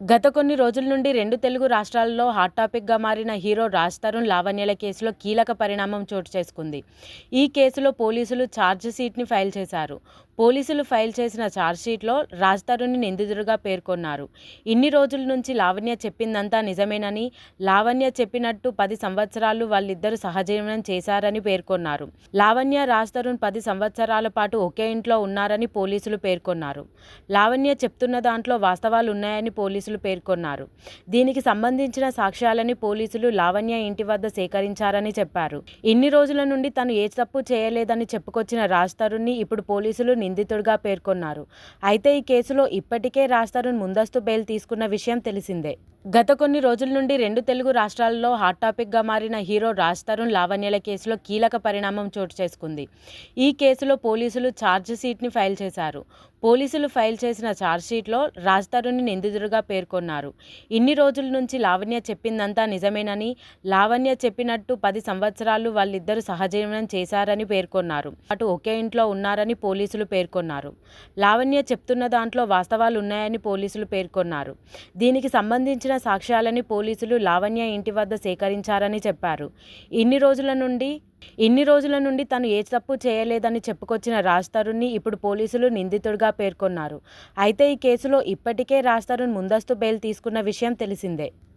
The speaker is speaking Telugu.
గత కొన్ని రోజుల నుండి రెండు తెలుగు రాష్ట్రాల్లో హాట్ టాపిక్గా మారిన హీరో రాజ్ తరుణ్ లావణ్యల కేసులో కీలక పరిణామం చోటు చేసుకుంది. ఈ కేసులో పోలీసులు ఛార్జ్ షీట్ని ఫైల్ చేశారు. పోలీసులు ఫైల్ చేసిన ఛార్జ్షీట్లో రాజ్ తరుణ్ని నిందితుడిగా పేర్కొన్నారు. ఇన్ని రోజుల నుంచి లావణ్య చెప్పిందంతా నిజమేనని లావణ్య చెప్పినట్టు పది సంవత్సరాలు వాళ్ళిద్దరూ సహజీవనం చేశారని పేర్కొన్నారు. లావణ్య రాజ్ తరుణ్ పది సంవత్సరాల పాటు ఒకే ఇంట్లో ఉన్నారని పోలీసులు పేర్కొన్నారు. లావణ్య చెప్తున్న దాంట్లో వాస్తవాలు ఉన్నాయని పోలీసులు పేర్కొన్నారు. దీనికి సంబంధించిన సాక్ష్యాలని పోలీసులు లావణ్య ఇంటి వద్ద సేకరించారని చెప్పారు. ఇన్ని రోజుల నుండి తను ఏ తప్పు చేయలేదని చెప్పుకొచ్చిన రాజ్ తరుణ్ని ఇప్పుడు పోలీసులు నిందితుడిగా పేర్కొన్నారు. అయితే ఈ కేసులో ఇప్పటికే రాజ్ తరుణ్ ముందస్తు బెయిల్ తీసుకున్న విషయం తెలిసిందే. గత కొన్ని రోజుల నుండి రెండు తెలుగు రాష్ట్రాల్లో హాట్ టాపిక్గా మారిన హీరో రాజ్ తరుణ్ లావణ్యల కేసులో కీలక పరిణామం చోటు చేసుకుంది. ఈ కేసులో పోలీసులు ఛార్జ్ షీట్ని ఫైల్ చేశారు. పోలీసులు ఫైల్ చేసిన ఛార్జ్షీట్లో రాజ్ తరుణ్ని నిందితుడిగా పేర్కొన్నారు. ఇన్ని రోజుల నుంచి లావణ్య చెప్పిందంతా నిజమేనని లావణ్య చెప్పినట్టు పది సంవత్సరాలు వాళ్ళిద్దరూ సహజీవనం చేశారని పేర్కొన్నారు. అటు ఒకే ఇంట్లో ఉన్నారని పోలీసులు పేర్కొన్నారు. లావణ్య చెప్తున్న దాంట్లో వాస్తవాలు ఉన్నాయని పోలీసులు పేర్కొన్నారు. దీనికి సంబంధించిన సాక్ష్యాలని పోలీసులు లావణ్య ఇంటి వద్ద సేకరించారని చెప్పారు. ఇన్ని రోజుల నుండి ఇన్ని రోజుల నుండి తను ఏ తప్పు చేయలేదని చెప్పుకొచ్చిన రాజ్ తరుణ్ని ఇప్పుడు పోలీసులు నిందితుడిగా పేర్కొన్నారు. అయితే ఈ కేసులో ఇప్పటికే రాజ్ తరుణ్ ముందస్తు బెయిల్ తీసుకున్న విషయం తెలిసిందే.